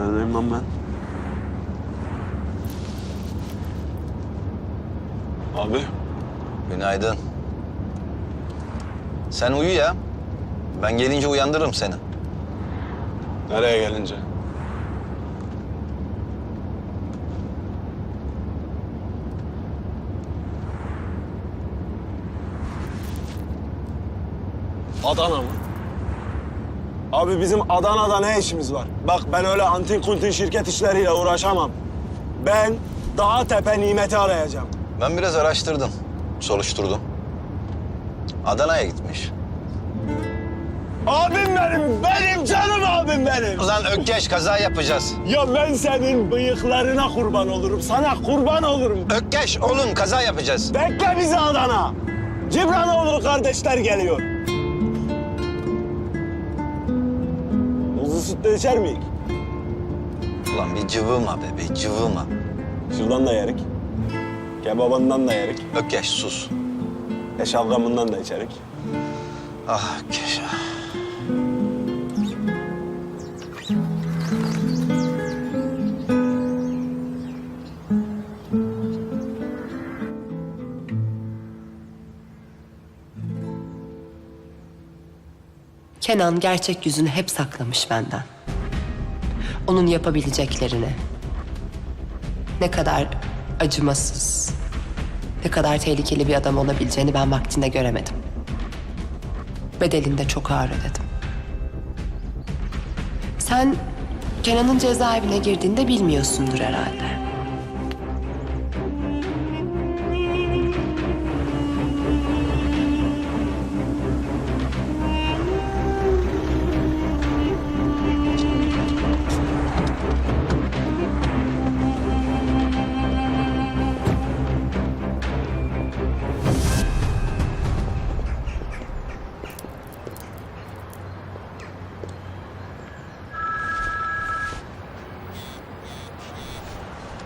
Neredeyim lan ben? Abi. Günaydın. Sen uyu ya. Ben gelince uyandırırım seni. Nereye gelince? Adana mı? Abi bizim Adana'da ne işimiz var? Bak ben öyle antin kuntin şirket işleriyle uğraşamam. Ben daha tepe nimeti arayacağım. Ben biraz araştırdım, soruşturdum. Adana'ya gitmiş. Abim benim, benim canım abim benim. Ulan Ökkeş kaza yapacağız. Ya ben senin bıyıklarına kurban olurum, sana kurban olurum. Ökkeş oğlum kaza yapacağız. Bekle bizi Adana. Cibranoğlu kardeşler geliyor. De içer miyik? Ulan bir cıvıma be, bir cıvıma. Şuradan da yerik. Kebabından da yerik. Ökkeş sus. E şalgamından da içerik. Ah Ökkeş. ah. Kenan gerçek yüzünü hep saklamış benden. Onun yapabileceklerini. Ne kadar acımasız, ne kadar tehlikeli bir adam olabileceğini ben vaktinde göremedim. Bedelini de çok ağır ödedim. Sen Kenan'ın cezaevine girdiğinde bilmiyorsundur herhalde.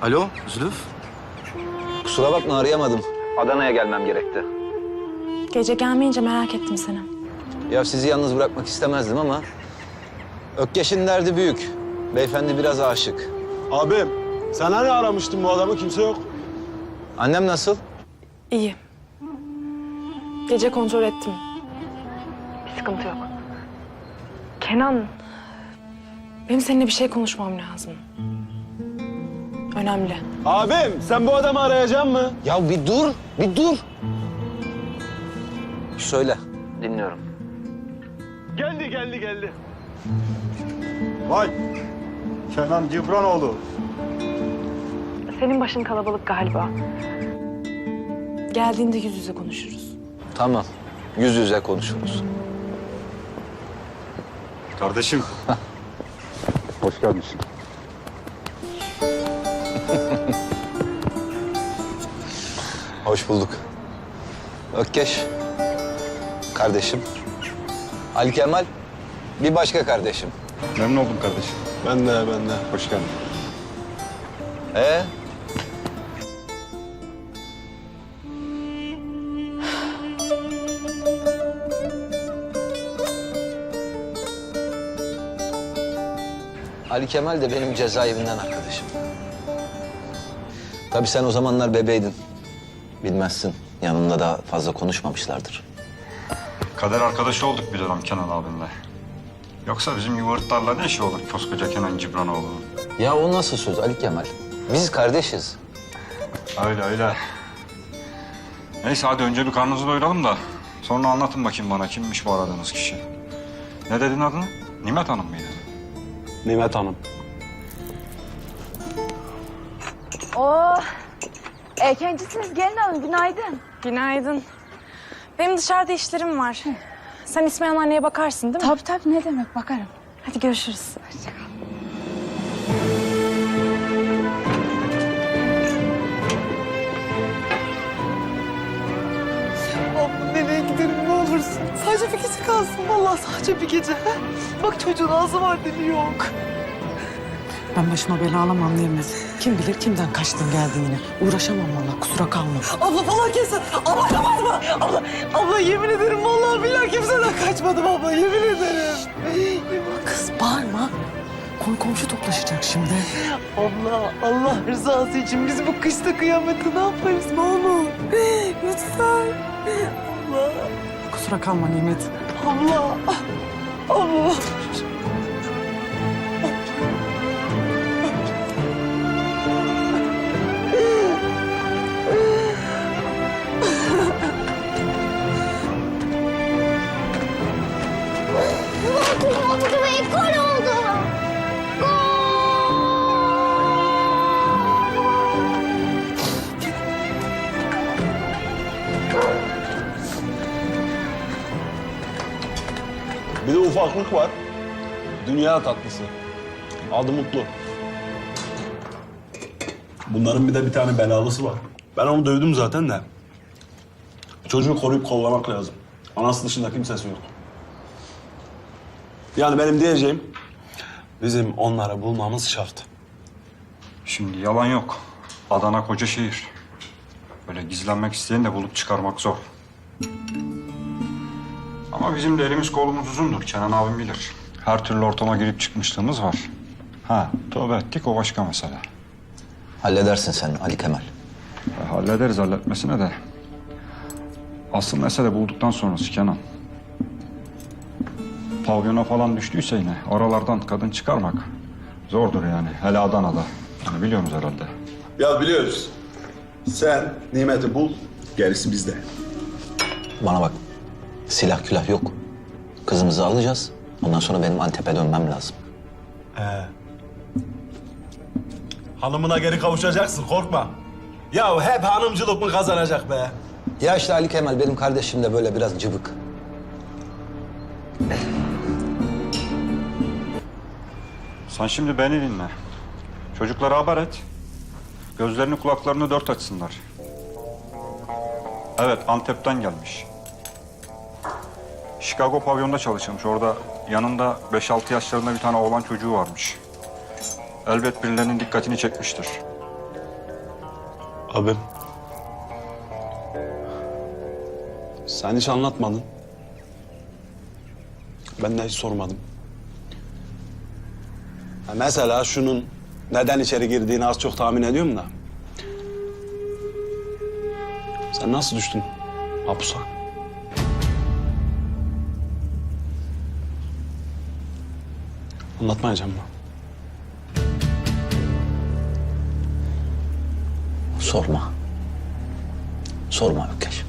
Alo Zülüf. Kusura bakma arayamadım. Adana'ya gelmem gerekti. Gece gelmeyince merak ettim seni. Ya sizi yalnız bırakmak istemezdim ama... Ökkeş'in derdi büyük. Beyefendi biraz aşık. Abim, sen hani aramıştın bu adamı? Kimse yok. Annem nasıl? İyi. Gece kontrol ettim. Bir sıkıntı yok. Kenan, benim seninle bir şey konuşmam lazım. Önemli. Abim, sen bu adamı arayacaksın mı? Ya bir dur, bir dur. Söyle. Dinliyorum. Geldi, geldi, geldi. Vay! Kenan Cibranoğlu. Senin başın kalabalık galiba. Geldiğinde yüz yüze konuşuruz. Tamam. Yüz yüze konuşuruz. Kardeşim. Hoş gelmişsin. Hoş bulduk. Ökkeş. Kardeşim. Ali Kemal. Bir başka kardeşim. Memnun oldum kardeşim. Ben de, ben de. Hoş geldin. Ee? Ali Kemal de benim cezaevinden arkadaşım. Tabii sen o zamanlar bebeydin. Bilmezsin. Yanında da fazla konuşmamışlardır. Kader arkadaşı olduk bir dönem Kenan abimle. Yoksa bizim yumurtlarla ne işi olur koskoca Kenan Cibranoğlu'nun? Ya o nasıl söz Ali Kemal? Biz kardeşiz. Öyle öyle. Neyse hadi önce bir karnınızı doyuralım da sonra anlatın bakayım bana kimmiş bu aradığınız kişi. Ne dedin adını? Nimet Hanım mıydı? Nimet Hanım. Oo, erkencisiniz gelin hanım günaydın. Günaydın. Benim dışarıda işlerim var. Sen İsmail anneye bakarsın değil mi? Tabii tabii ne demek bakarım. Hadi görüşürüz. Abla nereye giderim ne olursun. Sadece bir gece kalsın. Vallahi sadece bir gece. ha? Bak çocuğun ağzı var dili yok. Ben başıma bela alamam Nermin. Kim bilir kimden kaçtın geldin yine. Uğraşamam vallahi kusura kalma. Abla falan kesin. Abla kapatma. Abla, abla yemin ederim vallahi billahi kimseden kaçmadım abla. Yemin ederim. Kız bağırma. Konu komşu toplaşacak şimdi. Allah, Allah rızası için biz bu kışta kıyameti ne yaparız ne olur? Lütfen. Allah, Kusura kalma Nimet. Allah, Allah. Ufaklık var. Dünya tatlısı. Adı Mutlu. Bunların bir de bir tane belalısı var. Ben onu dövdüm zaten de. Çocuğu koruyup kollamak lazım. Anası dışında kimsesi yok. Yani benim diyeceğim, bizim onları bulmamız şart. Şimdi yalan yok. Adana koca şehir. Böyle gizlenmek isteyen de bulup çıkarmak zor. Ama bizim de elimiz kolumuz uzundur. Kenan abim bilir. Her türlü ortama girip çıkmışlığımız var. Ha, tövbe ettik o başka mesele. Halledersin sen Ali Kemal. E, hallederiz halletmesine de. Asıl mesele bulduktan sonrası Kenan. Pavyona falan düştüyse yine oralardan kadın çıkarmak zordur yani. Hele Adana'da. Yani biliyorsunuz herhalde. Ya biliyoruz. Sen nimeti bul, gerisi bizde. Bana bak. Silah külah yok. Kızımızı alacağız. Ondan sonra benim Antep'e dönmem lazım. Hanımına geri kavuşacaksın, korkma. Ya hep hanımcılık mı kazanacak be? Ya işte Ali Kemal benim kardeşim de böyle biraz cıvık. Sen şimdi beni dinle. Çocuklara haber et. Gözlerini kulaklarını dört açsınlar. Evet Antep'ten gelmiş. Chicago pavyonda çalışırmış. Orada yanında 5-6 yaşlarında bir tane oğlan çocuğu varmış. Elbet birilerinin dikkatini çekmiştir. Abim. Sen hiç anlatmadın. Ben de hiç sormadım. Ha, mesela şunun neden içeri girdiğini az çok tahmin ediyorum da. Sen nasıl düştün hapusa? Anlatmayacağım mı? Sorma. Sorma Ökkeş.